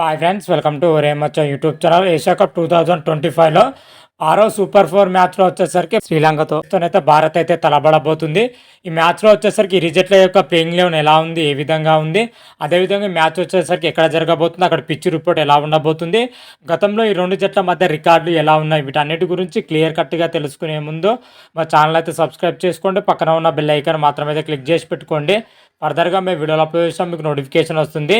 Hi friends welcome to రేమచ్చ YouTube channel Asia cup two thousand twenty ఫైవ్లో ఆరో super four మ్యాచ్లో వచ్చేసరికి శ్రీలంకతో అయితే భారత్ అయితే తలబడబోతుంది. ఈ మ్యాచ్లో వచ్చేసరికి ఈ రిజెట్ల యొక్క ప్లేయింగ్ లెవెన్ ఎలా ఉంది ఏ విధంగా ఉంది? అదేవిధంగా మ్యాచ్ వచ్చేసరికి ఎక్కడ జరగబోతుంది అక్కడ పిచ్ రిపోర్ట్ ఎలా ఉండబోతుంది? గతంలో ఈ రెండు జట్ల మధ్య రికార్డులు ఎలా ఉన్నాయి? వీటన్నిటి గురించి క్లియర్ కట్గా తెలుసుకునే ముందు మా ఛానల్ అయితే సబ్స్క్రైబ్ చేసుకోండి. పక్కన ఉన్న బెల్ ఐకాన్ మాత్రం అయితే క్లిక్ చేసి పెట్టుకోండి. ఫర్దర్గా మేము వీడియోలు అప్లోడ్ చేసాం మీకు నోటిఫికేషన్ వస్తుంది.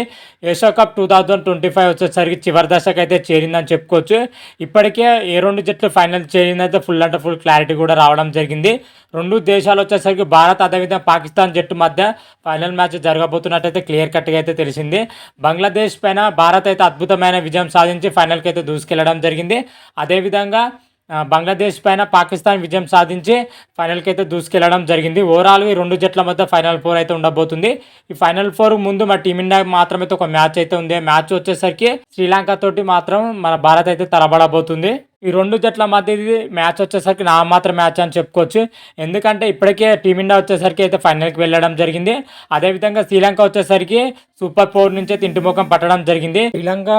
Asia cup two thousand twenty five వచ్చేసరికి చివరి దశకు అయితే చేరిందని చెప్పుకోవచ్చు. ఇప్పటికే ఏ రెండు జట్లు ఫైనల్ చేరిందైతే ఫుల్ అంటే ఫుల్ క్లారిటీ కూడా రావడం జరిగింది. రెండు దేశాలు వచ్చేసరికి భారత్ అదేవిధంగా పాకిస్తాన్ జట్టు మధ్య ఫైనల్ మ్యాచ్ జరగబోతున్నట్టయితే క్లియర్ కట్గా అయితే తెలిసింది. బంగ్లాదేశ్ పైన భారత్ అయితే అద్భుతమైన విజయం సాధించి ఫైనల్కి అయితే దూసుకెళ్ళడం జరిగింది. అదేవిధంగా బంగ్లాదేశ్ పైన పాకిస్తాన్ విజయం సాధించి ఫైనల్కి అయితే దూసుకెళ్ళడం జరిగింది. ఓవరాల్ ఈ రెండు జట్ల మధ్య ఫైనల్ ఫోర్ అయితే ఉండబోతుంది. ఈ ఫైనల్ ఫోర్ ముందు మన టీమిండియా మాత్రమే ఒక మ్యాచ్ అయితే ఉంది. మ్యాచ్ వచ్చేసరికి శ్రీలంక తోటి మాత్రం మన భారత్ అయితే తలబడబోతుంది ఈ రెండు జట్ల మధ్య ఇది మ్యాచ్ వచ్చేసరికి నా మాత్రం మ్యాచ్ అని చెప్పుకోవచ్చు. ఎందుకంటే ఇప్పటికే టీమిండియా వచ్చేసరికి అయితే ఫైనల్కి వెళ్ళడం జరిగింది. అదేవిధంగా శ్రీలంక వచ్చేసరికి సూపర్ ఫోర్ నుంచి అయితే ఇంటి ముఖం పట్టడం జరిగింది. శ్రీలంక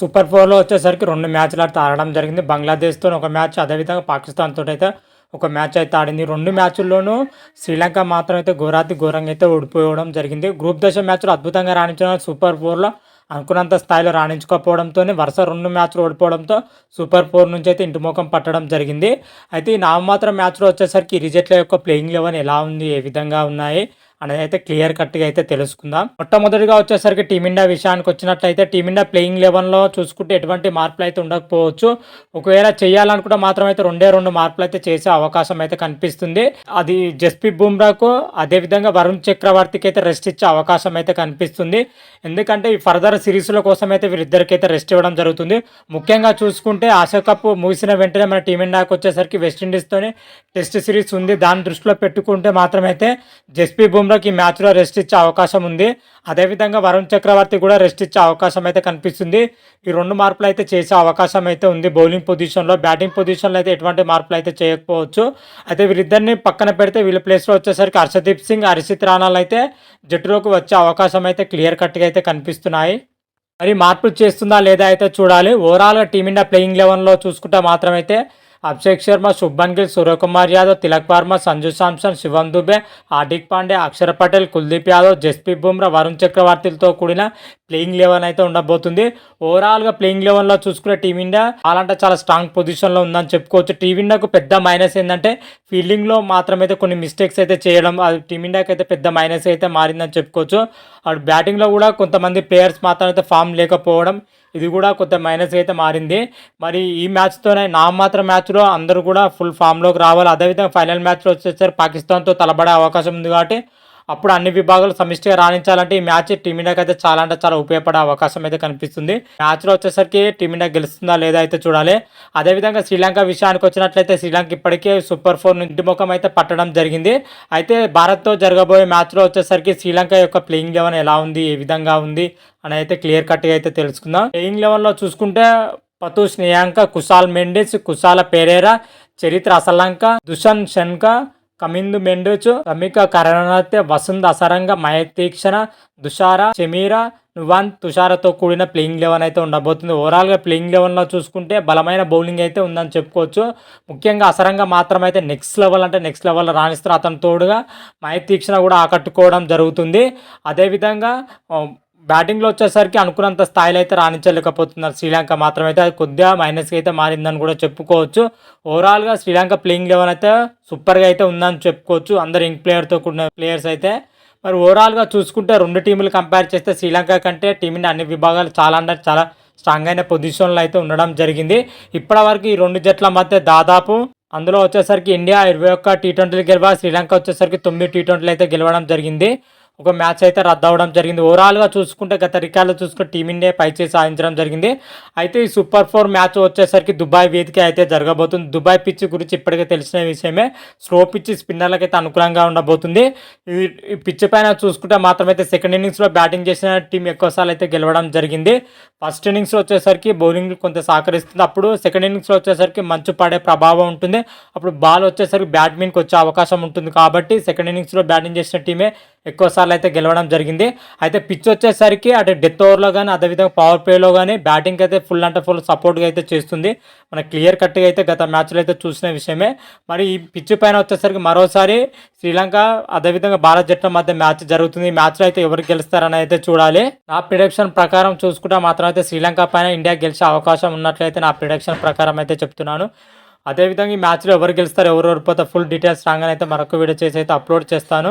సూపర్ ఫోర్లో వచ్చేసరికి రెండు మ్యాచ్లు అయితే ఆడడం జరిగింది. బంగ్లాదేశ్తో ఒక మ్యాచ్ అదేవిధంగా పాకిస్తాన్ అయితే ఒక మ్యాచ్ అయితే ఆడింది. రెండు మ్యాచ్ల్లోనూ శ్రీలంక మాత్రం అయితే ఘోరాతి ఘోరంగా అయితే ఓడిపోవడం జరిగింది. గ్రూప్ దశ మ్యాచ్లో అద్భుతంగా రాణించిన సూపర్ ఫోర్లో అనుకున్నంత స్థాయిలో రాణించుకోకపోవడంతో వరుస రెండు మ్యాచ్లు ఓడిపోవడంతో సూపర్ ఫోర్ నుంచి అయితే ఇంటి ముఖం పట్టడం జరిగింది. అయితే ఈ నామమాత్రం మ్యాచ్లో వచ్చేసరికి రిజెట్ల యొక్క ప్లేయింగ్ లెవెన్ ఎలా ఉంది ఏ విధంగా ఉన్నాయి అనేది అయితే క్లియర్ కట్గా అయితే తెలుసుకుందాం. మొట్టమొదటిగా వచ్చేసరికి టీమిండియా విషయానికి వచ్చినట్లయితే టీమిండియా ప్లేయింగ్ లెవెన్లో చూసుకుంటే ఎటువంటి మార్పులు అయితే ఉండకపోవచ్చు. ఒకవేళ చేయాలనుకుంటే మాత్రం అయితే రెండే రెండు మార్పులు అయితే చేసే అవకాశం అయితే కనిపిస్తుంది. అది జస్ప్రీత్ బుమ్రాకు అదేవిధంగా వరుణ్ చక్రవర్తికి అయితే రెస్ట్ ఇచ్చే అవకాశం అయితే కనిపిస్తుంది. ఎందుకంటే ఈ ఫర్దర్ సిరీస్ల కోసం అయితే వీరిద్దరికి అయితే రెస్ట్ ఇవ్వడం జరుగుతుంది. ముఖ్యంగా చూసుకుంటే ఆసియా కప్ ముగిసిన వెంటనే మన టీమిండియాకి వచ్చేసరికి వెస్టిండీస్తోనే టెస్ట్ సిరీస్ ఉంది. దాని దృష్టిలో పెట్టుకుంటే మాత్రమైతే జస్పీ బుమ్రాకి ఈ మ్యాచ్లో రెస్ట్ ఇచ్చే అవకాశం ఉంది. అదేవిధంగా వరుణ్ చక్రవర్తి కూడా రెస్ట్ ఇచ్చే అవకాశం అయితే కనిపిస్తుంది. ఈ రెండు మార్పులు అయితే చేసే అవకాశం అయితే ఉంది. బౌలింగ్ పొజిషన్లో బ్యాటింగ్ పొజిషన్లో అయితే ఎటువంటి మార్పులు అయితే చేయకపోవచ్చు. అయితే వీరిద్దరిని పక్కన పెడితే వీళ్ళ ప్లేస్లో వచ్చేసరికి హర్షదీప్ సింగ్ హర్షిత్ రాణాలు అయితే జట్టులోకి వచ్చే అవకాశం అయితే క్లియర్ కట్గా అయితే కనిపిస్తున్నాయి. మరి మార్పులు చేస్తుందా లేదా అయితే చూడాలి. ఓవరాల్గా టీమిండియా ప్లేయింగ్ లెవెన్లో చూసుకుంటే మాత్రమైతే అభిషేక్ శర్మ శుభ్మన్ గిల్ సూర్యకుమార్ యాదవ్ తిలక్ వర్మ సంజు సాంసన్ శివం దుబే హార్దిక్ పాండే అక్షర్ పటేల్ కుల్దీప్ యాదవ్ జస్ప్రీత్ బుమ్రా వరుణ్ చక్రవర్తితో కూడిన ప్లేయింగ్ లెవెన్ అయితే ఉండబోతుంది. ఓవరాల్గా ప్లేయింగ్ లెవెన్లో చూసుకునే టీమిండియా అలాంటి చాలా స్ట్రాంగ్ పొజిషన్లో ఉందని చెప్పుకోవచ్చు. టీమిండియాకు పెద్ద మైనస్ ఏంటంటే ఫీల్డింగ్లో మాత్రమైతే కొన్ని మిస్టేక్స్ అయితే చేయడం అది టీమిండియాకి అయితే పెద్ద మైనస్ అయితే మారిందని చెప్పుకోవచ్చు. అటు బ్యాటింగ్లో కూడా కొంతమంది ప్లేయర్స్ మాత్రం అయితే ఫామ్ లేకపోవడం ఇది కూడా కొంత మైనస్ అయితే మారింది. మరి ఈ మ్యాచ్తోనే నా మాత్రం మ్యాచ్లో అందరూ కూడా ఫుల్ ఫామ్లోకి రావాలి. అదేవిధంగా ఫైనల్ మ్యాచ్లో వచ్చేసరికి పాకిస్తాన్తో తలబడే అవకాశం ఉంది కాబట్టి అప్పుడు అన్ని విభాగాలు సమిష్టిగా రాణించాలంటే ఈ మ్యాచ్ టీమిండియాకి అయితే చాలా అంటే చాలా ఉపయోగపడే అవకాశం అయితే కనిపిస్తుంది. మ్యాచ్లో వచ్చేసరికి టీమిండియా గెలుస్తుందా లేదా అయితే చూడాలి. అదేవిధంగా శ్రీలంక విషయానికి వచ్చినట్లయితే శ్రీలంక ఇప్పటికే సూపర్ ఫోర్ ఇంటి ముఖం అయితే పట్టడం జరిగింది. అయితే భారత్తో జరగబోయే మ్యాచ్లో వచ్చేసరికి శ్రీలంక యొక్క ప్లేయింగ్ లెవెన్ ఎలా ఉంది ఏ విధంగా ఉంది అని అయితే క్లియర్ కట్గా అయితే తెలుసుకుందాం. ప్లేయింగ్ లెవెన్లో చూసుకుంటే పతు స్నేయాంక కుశాల్ మెండిస్ కుశాల పెరేరా చరిత్ర అసలంక దుషన్ షన్క కమిందు మెండోచు రమిక కరణాత్య వసుంధ అసరంగ మయతీక్షణ దుషార చెమీరా నువాన్ తుషారతో కూడిన ప్లేయింగ్ లెవెన్ అయితే ఉండబోతుంది. ఓవరాల్గా ప్లేయింగ్ లెవెన్లో చూసుకుంటే బలమైన బౌలింగ్ అయితే ఉందని చెప్పుకోవచ్చు. ముఖ్యంగా అసరంగా మాత్రం అయితే నెక్స్ట్ లెవెల్ అంటే నెక్స్ట్ లెవెల్లో రాణిస్తారు అతని తోడుగా మయతీక్షణ కూడా ఆకట్టుకోవడం జరుగుతుంది. అదేవిధంగా బ్యాటింగ్లో వచ్చేసరికి అనుకున్నంత స్థాయిలో అయితే రాణించలేకపోతున్నారు. శ్రీలంక మాత్రం అయితే అది కొద్దిగా మైనస్కి అయితే మారిందని కూడా చెప్పుకోవచ్చు. ఓవరాల్గా శ్రీలంక ప్లేయింగ్ లెవెన్ అయితే సూపర్గా అయితే ఉందని చెప్పుకోవచ్చు. అందరు ఇంక్ ప్లేయర్తో కూడిన ప్లేయర్స్ అయితే. మరి ఓవరాల్గా చూసుకుంటే రెండు టీములు కంపేర్ చేస్తే శ్రీలంక కంటే టీమిని అన్ని విభాగాలు చాలా అంటే చాలా స్ట్రాంగ్ అయిన పొజిషన్లో అయితే ఉండడం జరిగింది. ఇప్పటివరకు ఈ రెండు జట్ల మధ్య దాదాపు అందులో వచ్చేసరికి ఇండియా ఇరవై ఒక్క టీ ట్వంటీలు గెలవ శ్రీలంక వచ్చేసరికి తొమ్మిది టీ ట్వంటీలు అయితే గెలవడం జరిగింది. ఒక మ్యాచ్ అయితే రద్దు అవ్వడం జరిగింది. ఓవరాల్గా చూసుకుంటే గత రికార్డులు చూసుకుంటే టీమిండియా పైచే సాధించడం జరిగింది. అయితే ఈ సూపర్ ఫోర్ మ్యాచ్ వచ్చేసరికి దుబాయ్ వేదిక అయితే జరగబోతుంది. దుబాయ్ పిచ్ గురించి ఇప్పటికే తెలిసిన విషయమే. స్లో పిచ్ స్పిన్నర్లకు అయితే అనుకూలంగా ఉండబోతుంది. ఈ ఈ పిచ్ పైన చూసుకుంటే మాత్రమైతే సెకండ్ ఇన్నింగ్స్లో బ్యాటింగ్ చేసిన టీం ఎక్కువసార్లు అయితే గెలవడం జరిగింది. ఫస్ట్ ఇన్నింగ్స్లో వచ్చేసరికి బౌలింగ్ కొంత సహకరిస్తుంది. అప్పుడు సెకండ్ ఇన్నింగ్స్లో వచ్చేసరికి మంచు పడే ప్రభావం ఉంటుంది. అప్పుడు బాల్ వచ్చేసరికి బ్యాట్మిన్కి వచ్చే అవకాశం ఉంటుంది. కాబట్టి సెకండ్ ఇన్నింగ్స్లో బ్యాటింగ్ చేసిన టీమే ఎక్కువసార్లు అయితే గెలవడం జరిగింది. అయితే పిచ్ వచ్చేసరికి అటు డెత్ ఓవర్లో కానీ అదేవిధంగా పవర్ ప్లేలో కానీ బ్యాటింగ్ అయితే ఫుల్ అంటే ఫుల్ సపోర్ట్గా అయితే చేస్తుంది. మన క్లియర్ కట్గా అయితే గత మ్యాచ్లో అయితే చూసిన విషయమే. మరి ఈ పిచ్ పైన వచ్చేసరికి మరోసారి శ్రీలంక అదేవిధంగా భారత్ జట్ల మధ్య మ్యాచ్ జరుగుతుంది. ఈ మ్యాచ్లో అయితే ఎవరు గెలుస్తారని అయితే చూడాలి. నా ప్రిడక్షన్ ప్రకారం చూసుకుంటే మాత్రం అయితే శ్రీలంక పైన ఇండియా గెలిచే అవకాశం ఉన్నట్లయితే నా ప్రిడక్షన్ ప్రకారం అయితే చెప్తున్నాను. అదేవిధంగా ఈ మ్యాచ్లో ఎవరు గెలుస్తారు ఎవరు ఓడిపోతే ఫుల్ డీటెయిల్స్ రాగానే అయితే మరొక వీడియో చేసి అయితే అప్లోడ్ చేస్తాను.